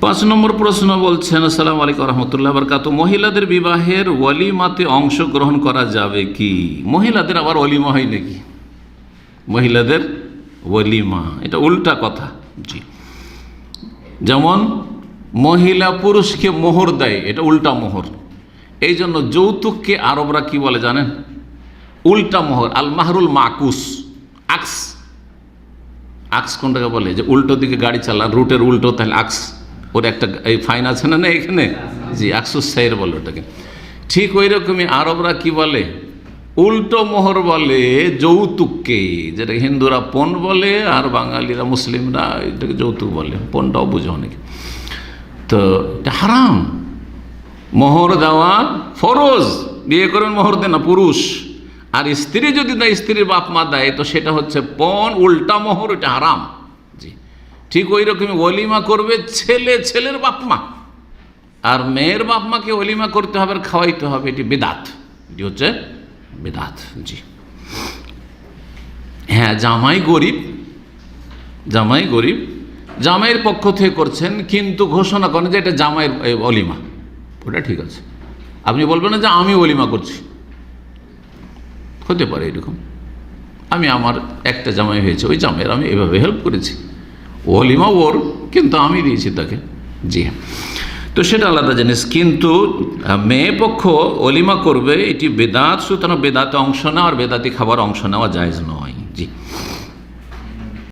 পাঁচ নম্বর প্রশ্ন বলছেন, আসসালাম আলাইকুম রহমতুল্লাহ বরকাত মহিলাদের বিবাহের ওয়ালিমাতে অংশগ্রহণ করা যাবে কি? মহিলাদের আবার ওয়ালিমা হয় নাকি? মহিলাদের ওয়ালিমা, এটা উল্টা কথা। জি। যেমন, মহিলা পুরুষকে মোহর দেয়, এটা উল্টা মোহর। এই জন্য যৌতুককে আরবরা কি বলে জানেন? উল্টা মোহর আল মাহরুল মাকুস। আক্স। আক্স কোনটাকে বলে? যে উল্টো দিকে গাড়ি চালান, রুটের উল্টো, তাহলে আকস। ওর একটা এই ফাইন আছে না না এখানে? জি আকসুস সাইর বলে ওটাকে। ঠিক ওই রকমই আরবরা কি বলে? উল্টো মোহর বলে যৌতুককে, যেটা হিন্দুরা পণ বলে আর বাঙালিরা মুসলিমরা এটাকে যৌতুক বলে। পণটাও বুঝে অনেকে। তো এটা হারাম। মোহর দেওয়া ফরজ। বিয়ে করেন মোহর দেন না, পুরুষ। আর স্ত্রী যদি দেয় স্ত্রীর বাপ মা দেয়, তো সেটা হচ্ছে পণ, উল্টা মোহর, এটা হারাম। ঠিক ওই রকমই অলিমা করবে ছেলে, ছেলের বাপমা। আর মেয়ের বাপমাকে অলিমা করতে হবে আর খাওয়াইতে হবে, এটি বেদাত। এটি হচ্ছে বেদাত, জি। হ্যাঁ জামাই গরিব জামাই গরিব, জামাইয়ের পক্ষ থেকে করছেন, কিন্তু ঘোষণা করেন যে এটা জামাইয়ের অলিমা ওটা ঠিক আছে। আপনি বলবেন না যে আমি অলিমা করছি। হতে পারে এরকম। আমি আমার একটা জামাই হয়েছে, ওই জামাইয়ের আমি এভাবে হেল্প করেছি। অলিমা ওর, কিন্তু আমি দিয়েছি তাকে। জি হ্যাঁ। তো সেটা আলাদা জিনিস, কিন্তু মেয়ে পক্ষ অলিমা করবে, এটি বেদাত, সুতরাং বেদাতে অংশ নেওয়া আর বেদাতি খাবার অংশ নেওয়া জায়জ নয়। জি।